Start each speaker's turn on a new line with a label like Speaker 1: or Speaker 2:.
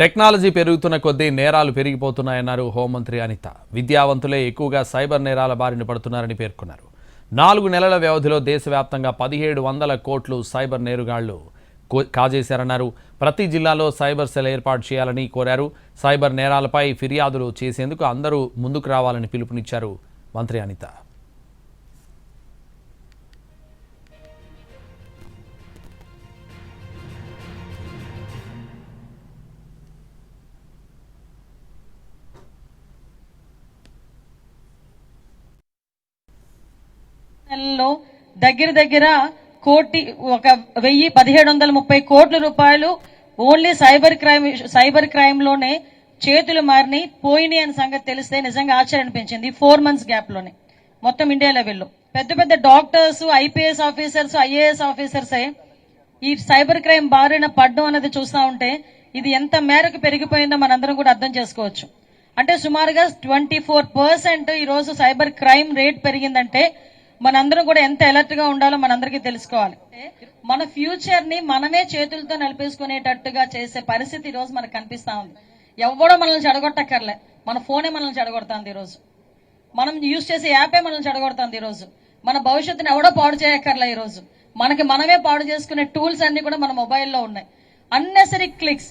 Speaker 1: Technology పెరుగుతున్న కొద్దీ నేరాలు పెరిగిపోతున్నాయన్నారు హోంమంత్రి అనిత. విద్యావంతులే ఎక్కువగా సైబర్ నేరాల బారిన పడుతున్నారని పేర్కొన్నారు. నాలుగు నెలల వ్యవధిలో దేశవ్యాప్తంగా పదిహేడు వందల కోట్లు సైబర్ నేరుగాళ్ళు కాజేశారన్నారు. ప్రతి జిల్లాలో సైబర్ సెల్ ఏర్పాటు చేయాలని కోరారు. సైబర్ నేరాలపై ఫిర్యాదులు చేసేందుకు అందరూ ముందుకు రావాలని పిలుపునిచ్చారు మంత్రి అనిత.
Speaker 2: నెలలో దగ్గర దగ్గర కోటి ఒక వెయ్యి పదిహేడు వందల ముప్పై కోట్ల రూపాయలు ఓన్లీ సైబర్ క్రైమ్ సైబర్ క్రైమ్లోనే చేతులు మారిని పోయినాయి అనే సంగతి తెలిస్తే నిజంగా ఆశ్చర్యం అనిపించింది ఫోర్ మంత్స్ గ్యాప్లోనే మొత్తం ఇండియా లెవెల్లో. పెద్ద పెద్ద doctors IPS officers IAS officers ఈ సైబర్ క్రైమ్ బారిన పడ్డం అనేది చూస్తా ఉంటే ఇది ఎంత మేరకు పెరిగిపోయిందో మనందరం కూడా అర్థం చేసుకోవచ్చు. అంటే సుమారుగా ట్వంటీ ఫోర్ పర్సెంట్ ఈ రోజు సైబర్ క్రైమ్ రేట్ పెరిగిందంటే మనందరం కూడా ఎంత అలర్ట్గా ఉండాలో మనందరికీ తెలుసుకోవాలి. మన ఫ్యూచర్ని మనమే చేతులతో నలిపేసుకునేటట్టుగా చేసే పరిస్థితి ఈ రోజు మనకు కనిపిస్తా ఉంది. ఎవడో మనల్ని చెడగొట్టక్కర్లే. మన ఫోనే మనల్ని చెడగొడుతుంది ఈ రోజు. మనం యూజ్ చేసే యాపే మనల్ని చెడగొడుతుంది ఈ రోజు. మన భవిష్యత్తుని ఎవడో పాడు చేయక్కర్లే ఈరోజు రోజు. మనకి మనమే పాడు చేసుకునే టూల్స్ అన్ని కూడా మన మొబైల్లో ఉన్నాయి. Unnecessary clicks